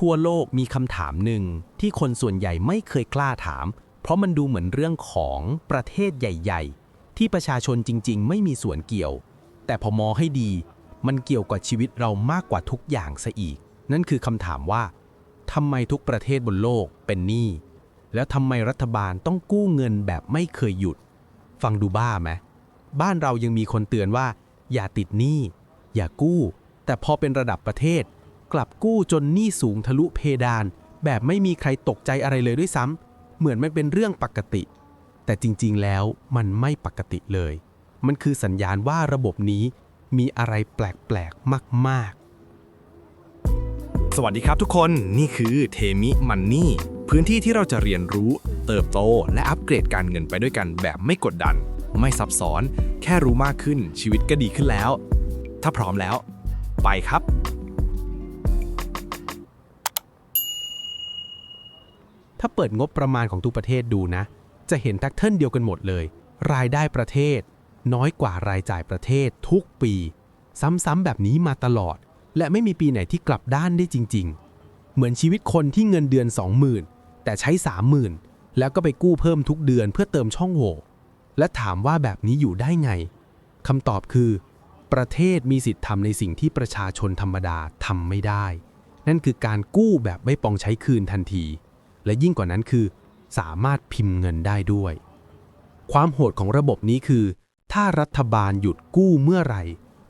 ทั่วโลกมีคำถามหนึ่งที่คนส่วนใหญ่ไม่เคยกล้าถาม เพราะมันดูเหมือนเรื่องของประเทศใหญ่ ๆ ที่ประชาชนจริง ๆ ไม่มีส่วนเกี่ยว แต่พอมองให้ดี มันเกี่ยวกับชีวิตเรามากกว่าทุกอย่างซะอีก นั่นคือคำถามว่าทำไมทุกประเทศบนโลกเป็นหนี้แล้วทำไมรัฐบาลต้องกู้เงินแบบไม่เคยหยุด ฟังดูบ้าไหมบ้านเรายังมีคนเตือนว่า อย่าติดหนี้อย่ากู้ แต่พอเป็นระดับประเทศ กลับกู้จนหนี้สูงทะลุเพดาน แบบไม่มีใครตกใจอะไรเลยด้วยซ้ำเหมือนไมันเป็นเรื่องปกติ แต่จริงๆแล้วมันไม่ปกติเลย มันคือสัญญาณว่าระบบนี้มีอะไรแปลกๆมากๆ สวัสดีครับทุกคนนี่คือเทมิมันนี่พื้นที่ที่เราจะเรียนรู้ เติบโต และอัปเกรดการเงินไปด้วยกันแบบไม่กดดัน ไม่ซับซ้อน แค่รู้มากขึ้นชีวิตก็ดีขึ้นแล้ว ถ้าพร้อมแล้ว ไปครับ ถ้าเปิดงบประมาณของทุกประเทศดูนะ จะเห็นแพทเทิร์นเดียวกันหมดเลย รายได้ประเทศ น้อยกว่ารายจ่ายประเทศทุกปี ซ้ำๆแบบนี้มาตลอด และไม่มีปีไหนที่กลับด้านได้จริง ๆ เหมือนชีวิตคนที่เงินเดือน 20,000 แต่ใช้ 30,000 แล้วก็ไปกู้เพิ่มทุกเดือนเพื่อเติมช่องโหว่และถามว่าแบบนี้อยู่ได้ไงคำตอบคือ ประเทศมีสิทธิ์ทำในสิ่งที่ประชาชนธรรมดาทำไม่ได้ นั่นคือการกู้แบบไม่ปองใช้คืนทันที และยิ่งกว่านั้นคือ สามารถพิมพ์เงินได้ด้วย ความโหดของระบบนี้คือ ถ้ารัฐบาลหยุดกู้เมื่อไหร่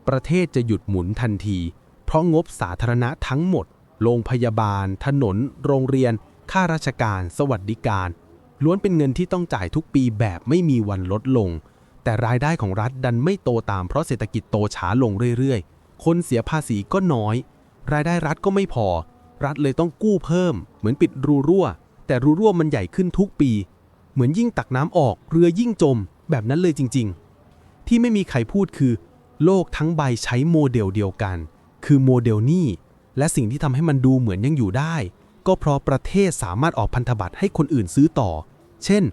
ประเทศจะหยุดหมุนทันที เพราะงบสาธารณะทั้งหมด โรงพยาบาล ถนน โรงเรียนค่าราชการ สวัสดิการ ล้วนเป็นเงินที่ต้องจ่ายทุกปีแบบไม่มีวันลดลง แต่รายได้ของรัฐดันไม่โตตามเพราะเศรษฐกิจโตช้าลงเรื่อยๆ คนเสียภาษีก็น้อย รายได้รัฐก็ไม่พอรัฐเลยต้องกู้เพิ่ม เหมือนปิดรูรั่ว แต่รูรั่วมันใหญ่ขึ้นทุกปี เหมือนยิ่งตักน้ำออกเรือยิ่งจม แบบนั้นเลยจริง ๆ ที่ไม่มีใครพูดคือ โลกทั้งใบใช้โมเดลเดียวกัน คือโมเดลนี้และสิ่งที่ทำให้มันดูเหมือนยังอยู่ได้ ก็เพราะประเทศสามารถออกพันธบัตรให้คนอื่นซื้อต่อ เช่น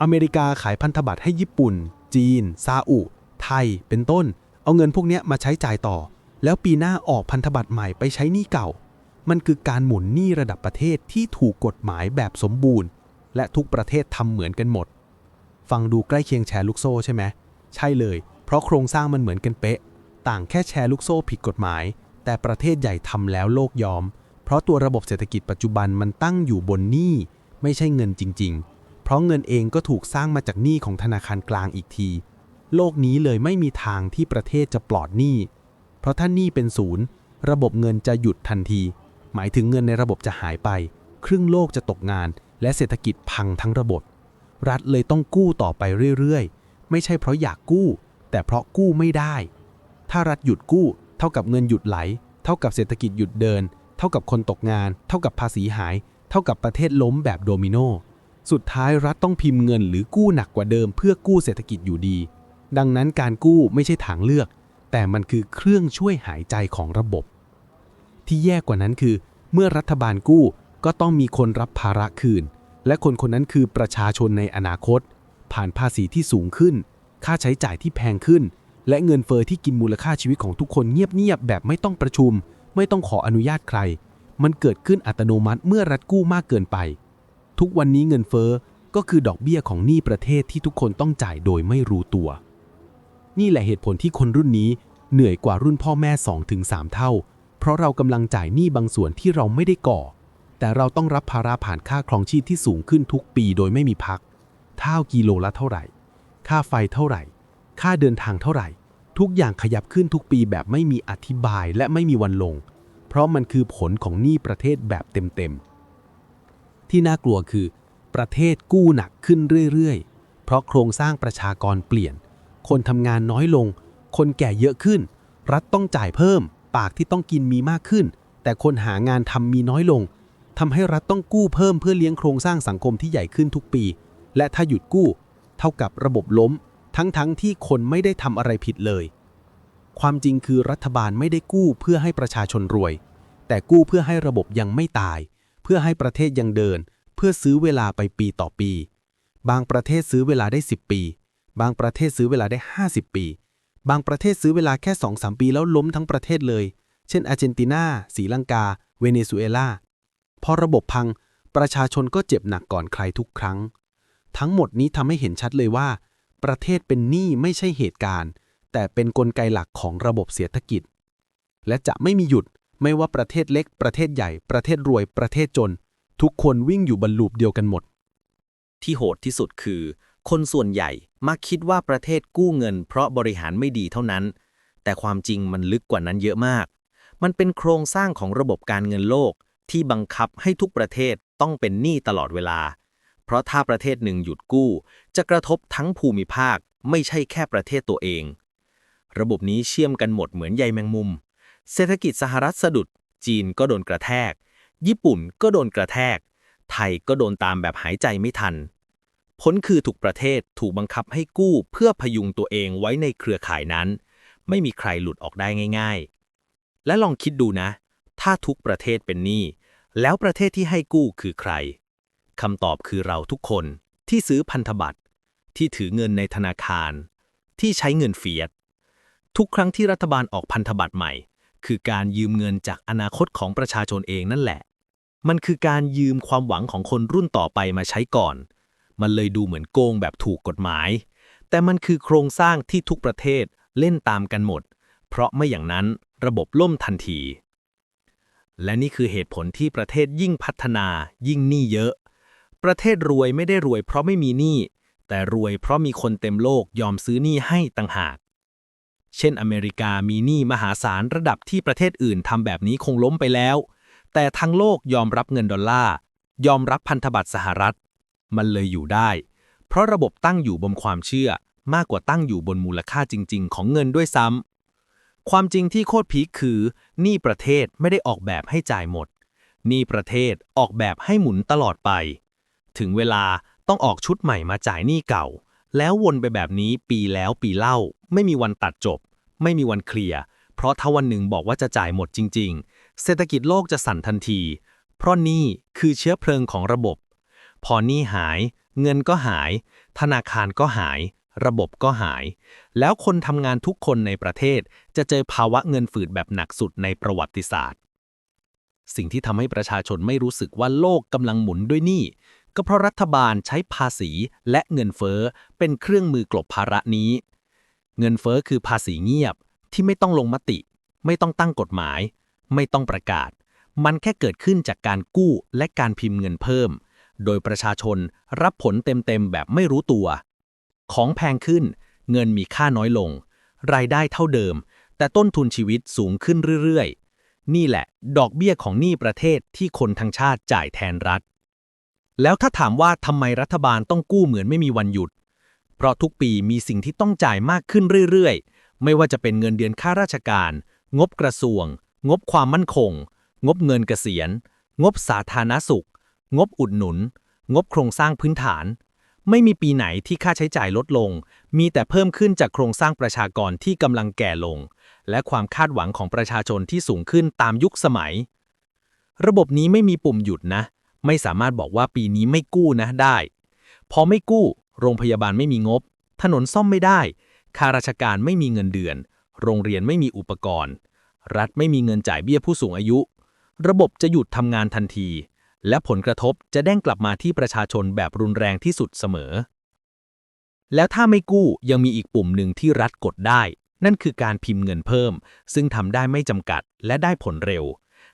อเมริกาขายพันธบัตรให้ญี่ปุ่น จีน ซาอุ ไทย เป็นต้น เอาเงินพวกนี้มาใช้จ่ายต่อ แล้วปีหน้าออกพันธบัตรใหม่ไปใช้หนี้เก่า มันคือการหมุนหนี้ระดับประเทศที่ถูกกฎหมายแบบสมบูรณ์ และทุกประเทศทำเหมือนกันหมด ฟังดูใกล้เคียงแชร์ลูกโซ่ใช่ไหมใช่เลย เพราะโครงสร้างมันเหมือนกันเป๊ะ ต่างแค่แชร์ลูกโซ่ผิดกฎหมาย แต่ประเทศใหญ่ทำแล้วโลกยอม เพราะตัวระบบเศรษฐกิจปัจจุบันมันตั้งอยู่บนหนี้ไม่ใช่เงินจริง ๆ เพราะเงินเองก็ถูกสร้างมาจากหนี้ของธนาคารกลางอีกที โลกนี้เลยไม่มีทางที่ประเทศจะปลอดหนี้ เพราะถ้าหนี้เป็นศูนย์ระบบเงินจะหยุดทันที หมายถึงเงินในระบบจะหายไป ครึ่งโลกจะตกงาน และเศรษฐกิจพังทั้งระบบ รัฐเลยต้องกู้ต่อไปเรื่อยๆ ไม่ใช่เพราะอยากกู้ แต่เพราะกู้ไม่ได้ ถ้ารัฐหยุดกู้ เท่ากับเงินหยุดไหล เท่ากับเศรษฐกิจหยุดเดิน เท่ากับคนตกงาน เท่ากับภาษีหาย เท่ากับประเทศล้มแบบโดมิโนสุดท้ายรัฐต้องพิมพ์เงินหรือกู้หนักกว่าเดิมเพื่อกู้เศรษฐกิจอยู่ดี ดังนั้นการกู้ไม่ใช่ทางเลือก แต่มันคือเครื่องช่วยหายใจของระบบ ที่แย่กว่านั้นคือ เมื่อรัฐบาลกู้ก็ต้องมีคนรับภาระคืน และคนคนนั้นคือประชาชนในอนาคต ผ่านภาษีที่สูงขึ้น ค่าใช้จ่ายที่แพงขึ้น และเงินเฟอ้อที่กินมูลค่าชีวิตของทุกคนเงียบๆแบบไม่ต้องประชุม ไม่ต้องขออนุญาตใคร มันเกิดขึ้นอัตโนมัติเมื่อรัฐกู้มากเกินไป ทุกวันนี้เงินเฟอ้อก็คือดอกเบี้ยของหนี้ประเทศที่ทุกคนต้องจ่ายโดยไม่รู้ตัว นี่แหละเหตุผลที่คนรุ่นนี้เหนื่อยกว่ารุ่นพ่อแม่ 2-3 เท่า เพราะเรากำลังจ่ายหนี้บางส่วนที่เราไม่ได้ก่อ แต่เราต้องรับภาระผ่านค่าครองชีพที่สูงขึ้นทุกปีโดยไม่มีพักข้าวกิโลละเท่าไหร่ ค่าไฟเท่าไหร่ ค่าเดินทางเท่าไหร่ ทุกอย่างขยับขึ้นทุกปีแบบไม่มีอธิบายและไม่มีวันลง เพราะมันคือผลของหนี้ประเทศแบบเต็มๆ ที่น่ากลัวคือ ประเทศกู้หนักขึ้นเรื่อยๆ เพราะโครงสร้างประชากรเปลี่ยน คนทำงานน้อยลง คนแก่เยอะขึ้น รัฐต้องจ่ายเพิ่ม ปากที่ต้องกินมีมากขึ้น แต่คนหางานทำมีน้อยลงทำให้รัฐต้องกู้เพิ่มเพื่อเลี้ยงโครงสร้างสังคมที่ใหญ่ขึ้นทุกปี และถ้าหยุดกู้ เท่ากับระบบล้ม ทั้งๆทที่คนไม่ได้ทำอะไรผิดเลย ความจริงคือรัฐบาลไม่ได้กู้เพื่อให้ประชาชนรวย แต่กู้เพื่อให้ระบบยังไม่ตาย เพื่อให้ประเทศยังเดิน เพื่อซื้อเวลาไปปีต่อปี บางประเทศซื้อเวลาได้ 10 ปี บางประเทศซื้อเวลาได้ 50 ปี บางประเทศซื้อเวลาแค่ 2-3 ปีแล้วล้มทั้งประเทศเลย เช่นอาร์เจนตินาศรีลังกา เวเนซุเอลา พอระบบพัง ประชาชนก็เจ็บหนักก่อนใครทุกครั้ง ทั้งหมดนี้ทำให้เห็นชัดเลยว่า ประเทศเป็นหนี้ไม่ใช่เหตุการณ์ แต่เป็นนกลไกหลักของระบบเศรษฐกิจ และจะไม่มีหยุดไม่ว่าประเทศเล็ก ประเทศใหญ่ ประเทศรวย ประเทศจน ทุกคนวิ่งอยู่บนลูปเดียวกันหมด ที่โหดที่สุดคือ คนส่วนใหญ่ มักคิดว่าประเทศกู้เงิน เพราะบริหารไม่ดีเท่านั้น แต่ความจริงมันลึกกว่านั้นเยอะมาก มันเป็นโครงสร้างของระบบการเงินโลกที่บังคับให้ทุกประเทศต้องเป็นหนี้ตลอดเวลา เพราะถ้าประเทศหนึ่งหยุดกู้ จะกระทบทั้งภูมิภาค ไม่ใช่แค่ประเทศตัวเอง ระบบนี้เชื่อมกันหมดเหมือนใยแมงมุม เศรษฐกิจสหรัฐสะดุด จีนก็โดนกระแทก ญี่ปุ่นก็โดนกระแทก ไทยก็โดนตามแบบหายใจไม่ทัน ผลคือทุกประเทศถูกบังคับให้กู้เพื่อพยุงตัวเองไว้ในเครือข่ายนั้น ไม่มีใครหลุดออกได้ง่าย ๆ และลองคิดดูนะ ถ้าทุกประเทศเป็นหนี้แล้วประเทศที่ให้กู้คือใครคำตอบคือเราทุกคนที่ซื้อพันธบัตร ที่ถือเงินในธนาคาร ที่ใช้เงินเฟียสทุกครั้งที่รัฐบาลออกพันธบัตรใหม่ คือการยืมเงินจากอนาคตของประชาชนเองนั่นแหละ มันคือการยืมความหวังของคนรุ่นต่อไปมาใช้ก่อน มันเลยดูเหมือนโกงแบบถูกกฎหมาย แต่มันคือโครงสร้างที่ทุกประเทศเล่นตามกันหมด เพราะไม่อย่างนั้นระบบล่มทันที และนี่คือเหตุผลที่ประเทศยิ่งพัฒนา ยิ่งหนี้เยอะ ประเทศรวยไม่ได้รวยเพราะไม่มีหนี้แต่รวยเพราะมีคนเต็มโลกยอมซื้อหนี้ให้ต่างหาก เช่นอเมริกามีหนี้มหาศาลระดับที่ประเทศอื่นทำแบบนี้คงล้มไปแล้ว แต่ทั้งโลกยอมรับเงินดอลลาร์ ยอมรับพันธบัตรสหรัฐ มันเลยอยู่ได้ เพราะระบบตั้งอยู่บนความเชื่อ มากกว่าตั้งอยู่บนมูลค่าจริง ๆ ของเงินด้วยซ้ำความจริงที่โคตรพีคคือหนี้ประเทศไม่ได้ออกแบบให้จ่ายหมดหนี้ประเทศออกแบบให้หมุนตลอดไป ถึงเวลาต้องออกชุดใหม่มาจ่ายหนี้เก่า แล้ววนไปแบบนี้ปีแล้วปีเล่า ไม่มีวันตัดจบ ไม่มีวันเคลียร์เพราะถ้าวันหนึ่งบอกว่าจะจ่ายหมดจริง ๆ เศรษฐกิจโลกจะสั่นทันที เพราะหนี้คือเชื้อเพลิงของระบบ พอหนี้หาย เงินก็หาย ธนาคารก็หาย ระบบก็หาย แล้วคนทำงานทุกคนในประเทศจะเจอภาวะเงินฝืดแบบหนักสุดในประวัติศาสตร์ สิ่งที่ทำให้ประชาชนไม่รู้สึกว่าโลกกำลังหมุนด้วยหนี้ก็เพราะรัฐบาลใช้ภาษีและเงินเฟ้อเป็นเครื่องมือกลบภาระนี้ เงินเฟ้อคือภาษีเงียบที่ไม่ต้องลงมติ ไม่ต้องตั้งกฎหมาย ไม่ต้องประกาศ มันแค่เกิดขึ้นจากการกู้และการพิมพ์เงินเพิ่ม โดยประชาชนรับผลเต็มๆ แบบไม่รู้ตัว ของแพงขึ้น เงินมีค่าน้อยลง รายได้เท่าเดิม แต่ต้นทุนชีวิตสูงขึ้นเรื่อยๆ นี่แหละ ดอกเบี้ยของหนี้ประเทศที่คนทั้งชาติจ่ายแทนรัฐ แล้วถ้าถามว่าทำไมรัฐบาลต้องกู้เหมือนไม่มีวันหยุด เพราะทุกปีมีสิ่งที่ต้องจ่ายมากขึ้นเรื่อยๆ ไม่ว่าจะเป็นเงินเดือนข้าราชการ งบกระทรวง งบความมั่นคง งบเงินเกษียณ งบสาธารณสุข งบอุดหนุน งบโครงสร้างพื้นฐาน ไม่มีปีไหนที่ค่าใช้จ่ายลดลง มีแต่เพิ่มขึ้นจากโครงสร้างประชากรที่กำลังแก่ลง และความคาดหวังของประชาชนที่สูงขึ้นตามยุคสมัย ระบบนี้ไม่มีปุ่มหยุดนะ ไม่สามารถบอกว่าปีนี้ไม่กู้นะได้ พอไม่กู้ โรงพยาบาลไม่มีงบ ถนนซ่อมไม่ได้ข้าราชการไม่มีเงินเดือน โรงเรียนไม่มีอุปกรณ์ รัฐไม่มีเงินจ่ายเบี้ยผู้สูงอายุ ระบบจะหยุดทำงานทันที และผลกระทบจะแด้งกลับมาที่ประชาชนแบบรุนแรงที่สุดเสมอ แล้วถ้าไม่กู้ยังมีอีกปุ่มหนึ่งที่รัฐกดได้ นั่นคือการพิมพ์เงินเพิ่ม ซึ่งทำได้ไม่จำกัดและได้ผลเร็ว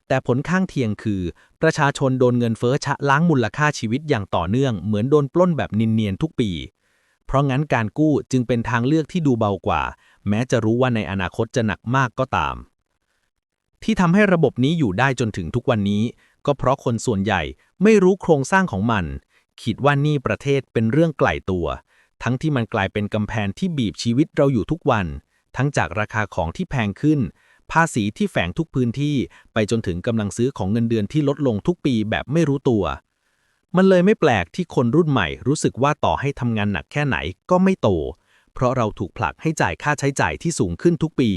แต่ผลข้างเคียงคือ ประชาชนโดนเงินเฟ้อชะล้างมูลค่าชีวิตอย่างต่อเนื่องเหมือนโดนปล้นแบบนินเนียนทุกปี เพราะงั้นการกู้จึงเป็นทางเลือกที่ดูเบากว่า แม้จะรู้ว่าในอนาคตจะหนักมากก็ตามที่ทำให้ระบบนี้อยู่ได้จนถึงทุกวันนี้ ก็เพราะคนส่วนใหญ่ไม่รู้โครงสร้างของมัน คิดว่านี้ประเทศเป็นเรื่องไกลตัว ทั้งที่มันกลายเป็นกำแพงที่บีบชีวิตเราอยู่ทุกวัน ทั้งจากราคาของที่แพงขึ้น ภาษีที่แฝงทุกพื้นที่ไปจนถึงกำลังซื้อของเงินเดือนที่ลดลงทุกปีแบบไม่รู้ตัว มันเลยไม่แปลกที่คนรุ่นใหม่รู้สึกว่าต่อให้ทำงานหนักแค่ไหนก็ไม่โต เพราะเราถูกผลักให้จ่ายค่าใช้จ่ายที่สูงขึ้นทุกปี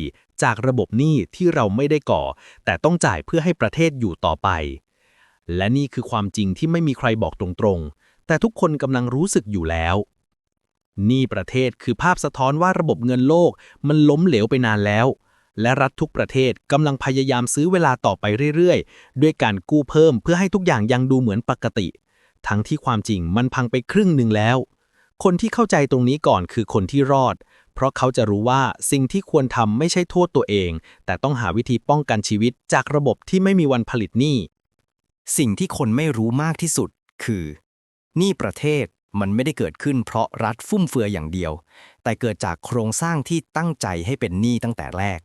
จากระบบหนี้ที่เราไม่ได้ก่อ แต่ต้องจ่ายเพื่อให้ประเทศอยู่ต่อไป และนี่คือความจริงที่ไม่มีใครบอกตรงๆ แต่ทุกคนกำลังรู้สึกอยู่แล้ว นี้ประเทศคือภาพสะท้อนว่าระบบเงินโลกมันล้มเหลวไปนานแล้ว และรัฐทุกประเทศกำลังพยายามซื้อเวลาต่อไปเรื่อยๆ ด้วยการกู้เพิ่มเพื่อให้ทุกอย่างยังดูเหมือนปกติ ทั้งที่ความจริงมันพังไปครึ่งหนึ่งแล้ว คนที่เข้าใจตรงนี้ก่อนคือคนที่รอด เพราะเขาจะรู้ว่าสิ่งที่ควรทำไม่ใช่โทษตัวเอง แต่ต้องหาวิธีป้องกันชีวิตจากระบบที่ไม่มีวันผลิตหนี้ สิ่งที่คนไม่รู้มากที่สุด คือหนี้ประเทศมันไม่ได้เกิดขึ้นเพราะรัฐฟุ่มเฟือยอย่างเดียว แต่เกิดจากโครงสร้างที่ตั้งใจให้เป็นหนี้ตั้งแต่แรก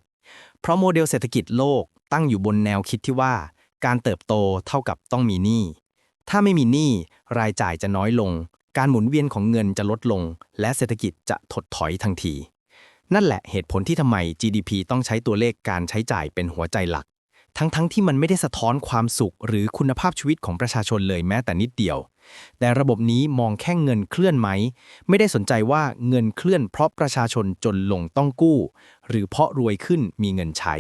เพราะโมเดลเศรษฐกิจโลกตั้งอยู่บนแนวคิดที่ว่า การเติบโตเท่ากับต้องมีหนี้ ถ้าไม่มีหนี้รายจ่ายจะน้อยลง การหมุนเวียนของเงินจะลดลง และเศรษฐกิจจะถดถอยทันที นั่นแหละเหตุผลที่ทำไม GDP ต้องใช้ตัวเลขการใช้จ่ายเป็นหัวใจหลัก ทั้งๆทที่มันไม่ได้สะท้อนความสุข หรือคุณภาพชีวิตของประชาชนเลยแม้แต่นิดเดียว แต่ระบบนี้มองแค่เงินเคลื่อนไหม ไม่ได้สนใจว่าเงินเคลื่อนเพราะประชาชนจนลงต้องกู้ หรือเพราะรวยขึ้นมีเงินใช้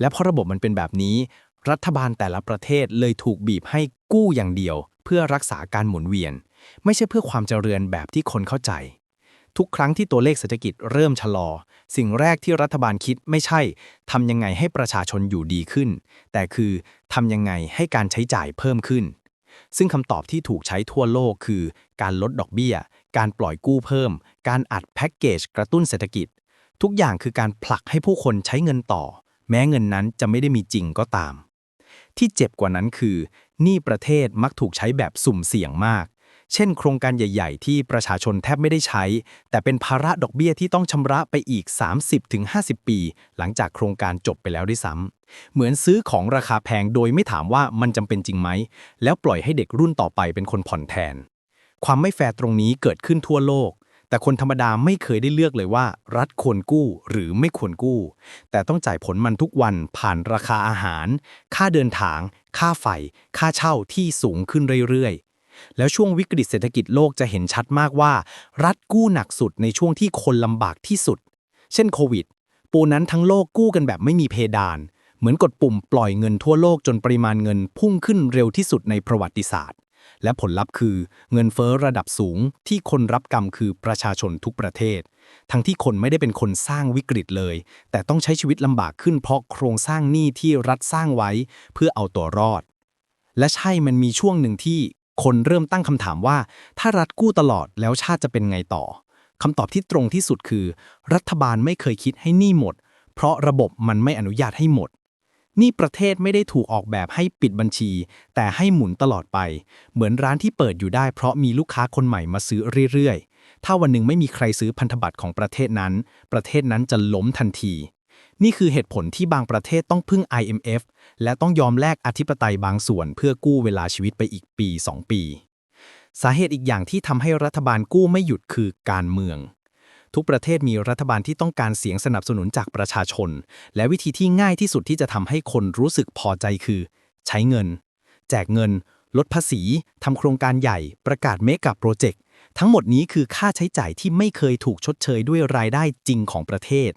และเพราะระบบมันเป็นแบบนี้ รัฐบาลแต่ละประเทศเลยถูกบีบให้กู้อย่างเดียว เพื่อรักษาการหมุนเวียน ไม่ใช่เพื่อความเจริญแบบที่คนเข้าใจ ทุกครั้งที่ตัวเลขเศรษฐกิจเริ่มชะลอ สิ่งแรกที่รัฐบาลคิดไม่ใช่ทำยังไงให้ประชาชนอยู่ดีขึ้น แต่คือทำยังไงให้การใช้จ่ายเพิ่มขึ้น ซึ่งคำตอบที่ถูกใช้ทั่วโลกคือ การลดดอกเบี้ย การปล่อยกู้เพิ่ม การอัดแพ็กเกจกระตุ้นเศรษฐกิจ ทุกอย่างคือการผลักให้ผู้คนใช้เงินต่อ แม้เงินนั้นจะไม่ได้มีจริงก็ตาม ที่เจ็บกว่านั้นคือหนี้ประเทศมักถูกใช้แบบสุ่มเสี่ยงมาก เช่น โครงการใหญ่ ๆ ที่ประชาชนแทบไม่ได้ใช้ แต่เป็นภาระดอกเบี้ยที่ต้องชำระไปอีก 30-50 ปี หลังจากโครงการจบไปแล้วด้วยซ้ำเหมือนซื้อของราคาแพงโดยไม่ถามว่ามันจำเป็นจริงไหม แล้วปล่อยให้เด็กรุ่นต่อไปเป็นคนผ่อนแทน ความไม่แฟร์ตรงนี้เกิดขึ้นทั่วโลกแต่คนธรรมดาไม่เคยได้เลือกเลยว่า รัฐควรกู้หรือไม่ควรกู้ แต่ต้องจ่ายผลมันทุกวันผ่านราคาอาหาร ค่าเดินทาง ค่าไฟ ค่าเช่าที่สูงขึ้นเรื่อยๆ แล้วช่วงวิกฤตเศรษฐกิจโลกจะเห็นชัดมากว่า รัฐกู้หนักสุดในช่วงที่คนลำบากที่สุด เช่นโควิด ปูนั้นทั้งโลกกู้กันแบบไม่มีเพดาน เหมือนกดปุ่มปล่อยเงินทั่วโลกจนปริมาณเงินพุ่งขึ้นเร็วที่สุดในประวัติศาสตร์ และผลลัพธ์คือเงินเฟ้อระดับสูงที่คนรับกรรมคือประชาชนทุกประเทศ ทั้งที่คนไม่ได้เป็นคนสร้างวิกฤตเลย แต่ต้องใช้ชีวิตลำบากขึ้นเพราะโครงสร้างหนี้ที่รัฐสร้างไว้ เพื่อเอาตัวรอดและใช่มันมีช่วงหนึ่งที่ คนเริ่มตั้งคำถามว่า ถ้ารัฐกู้ตลอดแล้วชาติจะเป็นไงต่อคำตอบที่ตรงที่สุดคือ รัฐบาลไม่เคยคิดให้หนี้หมด เพราะระบบมันไม่อนุญาตให้หมดนี่ประเทศไม่ได้ถูกออกแบบให้ปิดบัญชี แต่ให้หมุนตลอดไป เหมือนร้านที่เปิดอยู่ได้เพราะมีลูกค้าคนใหม่มาซื้อเรื่อยๆ ถ้าวันหนึ่งไม่มีใครซื้อพันธบัตรของประเทศนั้น ประเทศนั้นจะล้มทันที นี่คือเหตุผลที่บางประเทศต้องพึ่ง IMF และต้องยอมแลกอธิปไตยบางส่วนเพื่อกู้เวลาชีวิตไปอีกปี 2 ปี สาเหตุอีกอย่างที่ทำให้รัฐบาลกู้ไม่หยุดคือการเมือง ทุกประเทศมีรัฐบาลที่ต้องการเสียงสนับสนุนจากประชาชน และวิธีที่ง่ายที่สุดที่จะทำให้คนรู้สึกพอใจคือ ใช้เงิน แจกเงิน ลดภาษีทำโครงการใหญ่ ประกาศเมกะโปรเจกต์ทั้งหมดนี้คือค่าใช้จ่ายที่ไม่เคยถูกชดเชยด้วยรายได้จริงของประเทศ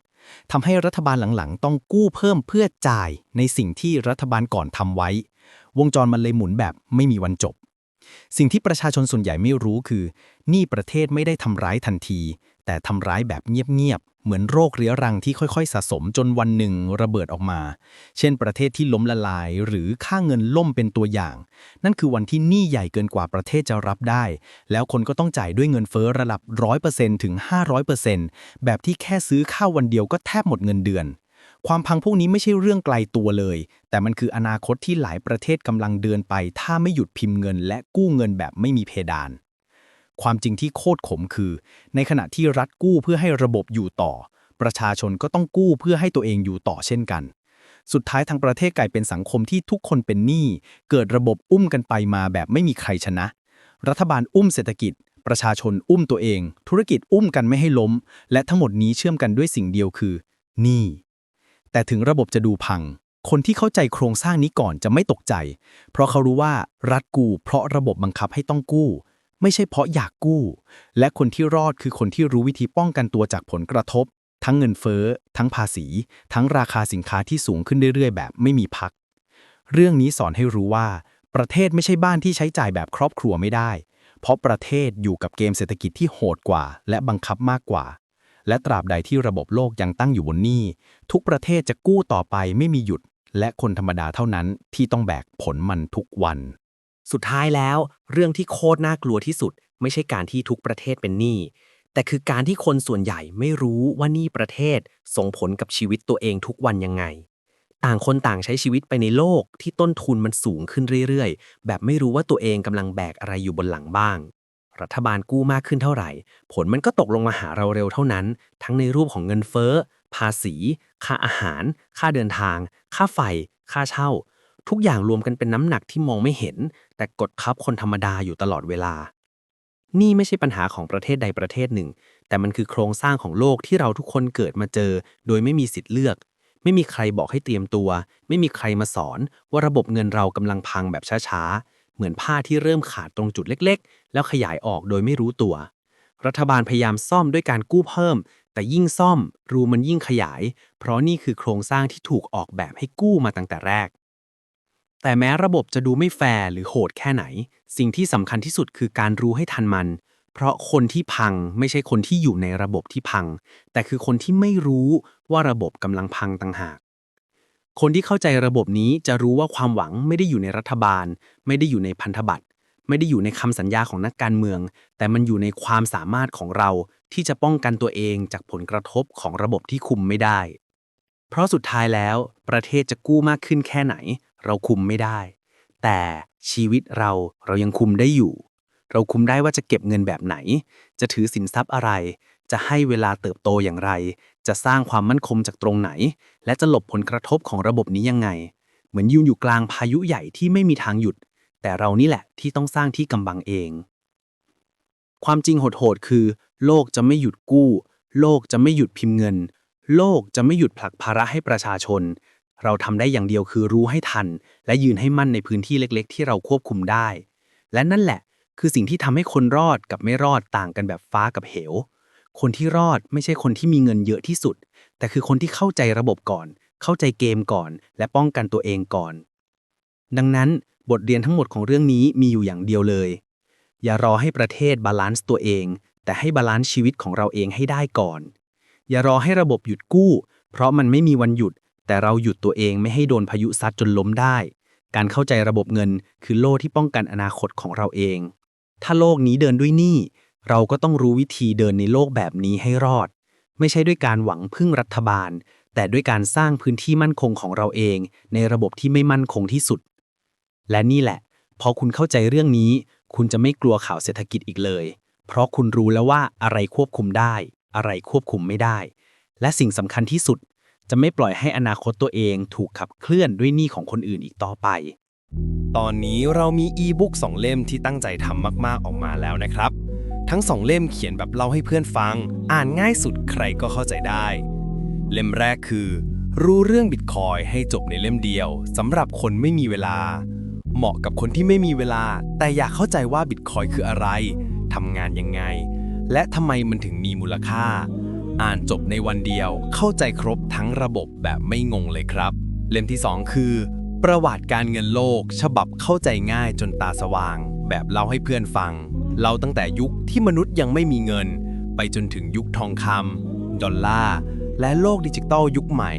ทำให้รัฐบาลหลังๆ ต้องกู้เพิ่มเพื่อจ่ายในสิ่งที่รัฐบาลก่อนทำไว้ วงจรมันเลยหมุนแบบไม่มีวันจบ สิ่งที่ประชาชนส่วนใหญ่ไม่รู้คือหนี้ประเทศไม่ได้ทำร้ายทันที แต่ทำร้ายแบบเงียบๆ เหมือนโรคเรื้อรังที่ค่อยๆ สะสมจนวันหนึ่งระเบิดออกมา เช่นประเทศที่ล้มละลายหรือค่าเงินล่มเป็นตัวอย่าง นั่นคือวันที่หนี้ใหญ่เกินกว่าประเทศจะรับได้ แล้วคนก็ต้องจ่ายด้วยเงินเฟ้อระดับ 100%ถึง 500%แบบที่แค่ซื้อข้าววันเดียวก็แทบหมดเงินเดือนความพังพวกนี้ไม่ใช่เรื่องไกลตัวเลย แต่มันคืออนาคตที่หลายประเทศกำลังเดินไป ถ้าไม่หยุดพิมพ์เงิน และกู้เงินแบบไม่มีเพดาน ความจริงที่โคตรขมคือ ในขณะที่รัฐกู้เพื่อให้ระบบอยู่ต่อ ประชาชนก็ต้องกู้เพื่อให้ตัวเองอยู่ต่อเช่นกัน สุดท้ายทางประเทศกลายเป็นสังคมที่ทุกคนเป็นหนี้เกิดระบบอุ้มกันไปมาแบบไม่มีใครชนะ รัฐบาลอุ้มเศรษฐกิจ ประชาชนอุ้มตัวเอง ธุรกิจอุ้มกันไม่ให้ล้ม และทั้งหมดนี้เชื่อมกันด้วยสิ่งเดียวคือหนี้แต่ถึงระบบจะดูพังคนที่เข้าใจโครงสร้างนี้ก่อนจะไม่ตกใจ เพราะเขารู้ว่ารัฐกู้เพราะระบบบังคับให้ต้องกู้ ไม่ใช่เพราะอยากกู้ และคนที่รอดคือคนที่รู้วิธีป้องกันตัวจากผลกระทบ ทั้งเงินเฟ้อ ทั้งภาษี ทั้งราคาสินค้าที่สูงขึ้นเรื่อยๆ แบบไม่มีพัก เรื่องนี้สอนให้รู้ว่า ประเทศไม่ใช่บ้านที่ใช้จ่ายแบบครอบครัวไม่ได้ เพราะประเทศอยู่กับเกมเศรษฐกิจที่โหดกว่า และบังคับมากกว่า และตราบใดที่ระบบโลกยังตั้งอยู่บนหนี้ทุกประเทศจะกู้ต่อไปไม่มีหยุด และคนธรรมดาเท่านั้นที่ต้องแบกผลมันทุกวัน สุดท้ายแล้ว เรื่องที่โคตรน่ากลัวที่สุด ไม่ใช่การที่ทุกประเทศเป็นหนี้แต่คือการที่คนส่วนใหญ่ไม่รู้ว่าหนี้ประเทศส่งผลกับชีวิตตัวเองทุกวันยังไง ต่างคนต่างใช้ชีวิตไปในโลกที่ต้นทุนมันสูงขึ้นเรื่อยๆ แบบไม่รู้ว่าตัวเองกำลังแบกอะไรอยู่บนหลังบ้าง รัฐบาลกู้มากขึ้นเท่าไหร่ ผลมันก็ตกลงมาหาเราเร็วเท่านั้น ทั้งในรูปของเงินเฟ้อ ภาษี ค่าอาหาร ค่าเดินทาง ค่าไฟ ค่าเช่า ทุกอย่างรวมกันเป็นน้ำหนักที่มองไม่เห็น แต่กดทับคนธรรมดาอยู่ตลอดเวลา นี่ไม่ใช่ปัญหาของประเทศใดประเทศหนึ่ง แต่มันคือโครงสร้างของโลกที่เราทุกคนเกิดมาเจอ โดยไม่มีสิทธิ์เลือก ไม่มีใครบอกให้เตรียมตัว ไม่มีใครมาสอน ว่าระบบเงินเรากำลังพังแบบช้าๆ เหมือนผ้าที่เริ่มขาดตรงจุดเล็ก ๆ แล้วขยายออกโดยไม่รู้ตัว รัฐบาลพยายามซ่อมด้วยการกู้เพิ่ม แต่ยิ่งซ่อม รูมันยิ่งขยาย เพราะนี่คือโครงสร้างที่ถูกออกแบบให้กู้มาตั้งแต่แรก แต่แม้ระบบจะดูไม่แฟร์หรือโหดแค่ไหน สิ่งที่สำคัญที่สุดคือการรู้ให้ทันมัน เพราะคนที่พังไม่ใช่คนที่อยู่ในระบบที่พัง แต่คือคนที่ไม่รู้ว่าระบบกำลังพังต่างหาก คนที่เข้าใจระบบนี้จะรู้ว่าความหวังไม่ได้อยู่ในรัฐบาล ไม่ได้อยู่ในพันธบัตรไม่ได้อยู่ในคำสัญญาของนักการเมือง แต่มันอยู่ในความสามารถของเราที่จะป้องกันตัวเองจากผลกระทบของระบบที่คุมไม่ได้ เพราะสุดท้ายแล้ว ประเทศจะกู้มากขึ้นแค่ไหน เราคุมไม่ได้ แต่ชีวิตเราเรายังคุมได้อยู่ เราคุมได้ว่าจะเก็บเงินแบบไหน จะถือสินทรัพย์อะไร จะให้เวลาเติบโตอย่างไร จะสร้างความมั่นคงจากตรงไหน และจะหลบผลกระทบของระบบนี้ยังไง เหมือนยืนอยู่กลางพายุใหญ่ที่ไม่มีทางหยุด แต่เรานี่แหละที่ต้องสร้างที่กำบังเอง ความจริงโหดๆคือ โลกจะไม่หยุดกู้ โลกจะไม่หยุดพิมพ์เงินโลกจะไม่หยุดผลักภาระให้ประชาชน เราทำได้อย่างเดียวคือรู้ให้ทัน และยืนให้มั่นในพื้นที่เล็ก ๆ ที่เราควบคุมได้ และนั่นแหละ คือสิ่งที่ทำให้คนรอดกับไม่รอดต่างกันแบบฟ้ากับเหว คนที่รอดไม่ใช่คนที่มีเงินเยอะที่สุด แต่คือคนที่เข้าใจระบบก่อน เข้าใจเกมก่อน และป้องกันตัวเองก่อน ดังนั้นบทเรียนทั้งหมดของเรื่องนี้มีอยู่อย่างเดียวเลย อย่ารอให้ประเทศบาลานซ์ตัวเอง แต่ให้บาลานซ์ชีวิตของเราเองให้ได้ก่อน อย่ารอให้ระบบหยุดกู้ เพราะมันไม่มีวันหยุด แต่เราหยุดตัวเองไม่ให้โดนพายุซัดจนล้มได้ การเข้าใจระบบเงินคือโล่ที่ป้องกันอนาคตของเราเอง ถ้าโลกนี้เดินด้วยหนี้เราก็ต้องรู้วิธีเดินในโลกแบบนี้ให้รอด ไม่ใช่ด้วยการหวังพึ่งรัฐบาล แต่ด้วยการสร้างพื้นที่มั่นคงของเราเอง ในระบบที่ไม่มั่นคงที่สุด และนี่แหละ พอคุณเข้าใจเรื่องนี้ คุณจะไม่กลัวข่าวเศรษฐกิจอีกเลย เพราะคุณรู้แล้วว่าอะไรควบคุมได้ อะไรควบคุมไม่ได้ และสิ่งสำคัญที่สุด จะไม่ปล่อยให้อนาคตตัวเองถูกขับเคลื่อนด้วยหนี้ของคนอื่นอีกต่อไป ตอนนี้เรามีอีบุ๊กสองเล่มที่ตั้งใจทำมาก ๆ ออกมาแล้วนะครับ ทั้งสองเล่มเขียนแบบเล่าให้เพื่อนฟัง อ่านง่ายสุดใครก็เข้าใจได้ เล่มแรกคือ รู้เรื่องบิตคอยให้จบในเล่มเดียวสำหรับคนไม่มีเวลา เหมาะกับคนที่ไม่มีเวลา แต่อยากเข้าใจว่าบิตคอยคืออะไรทำงานยังไง และทำไมมันถึงมีมูลค่า อ่านจบในวันเดียวเข้าใจครบทั้งระบบแบบไม่งงเลยครับ เล่มที่ 2 คือ ประวัติการเงินโลก ฉบับเข้าใจง่ายจนตาสว่าง แบบเล่าให้เพื่อนฟัง เล่าตั้งแต่ยุคที่มนุษย์ยังไม่มีเงิน ไปจนถึงยุคทองคำดอลลาร์และโลกดิจิตอลยุคใหม่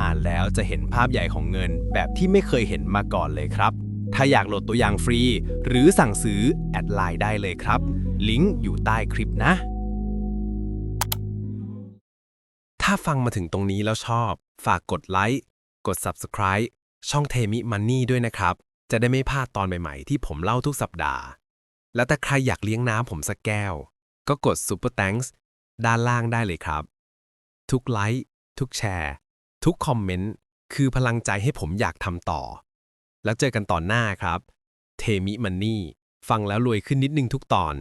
อ่านแล้วจะเห็นภาพใหญ่ของเงินแบบที่ไม่เคยเห็นมาก่อนเลยครับ ถ้าอยากโหลดตัวอย่างฟรี หรือสั่งซื้อแอดไลน์ได้เลยครับ ลิงก์อยู่ใต้คลิปนะ ถ้าฟังมาถึงตรงนี้แล้วชอบ ฝากกดไลค์กด Subscribe ช่องเทมิมันนี่ด้วยนะครับ จะได้ไม่พลาดตอนใหม่ๆ ที่ผมเล่าทุกสัปดาห์ แล้วถ้าใครอยากเลี้ยงน้ำผมสักแก้ว ก็กด Super Thanks ด้านล่างได้เลยครับ ทุกไลค์ทุกแชร์ ทุกคอมเมนต์คือพลังใจให้ผมอยากทำต่อ แล้วเจอกันตอนหน้าครับ เทมิมันนี่ ฟังแล้วรวยขึ้นนิดนึงทุกตอน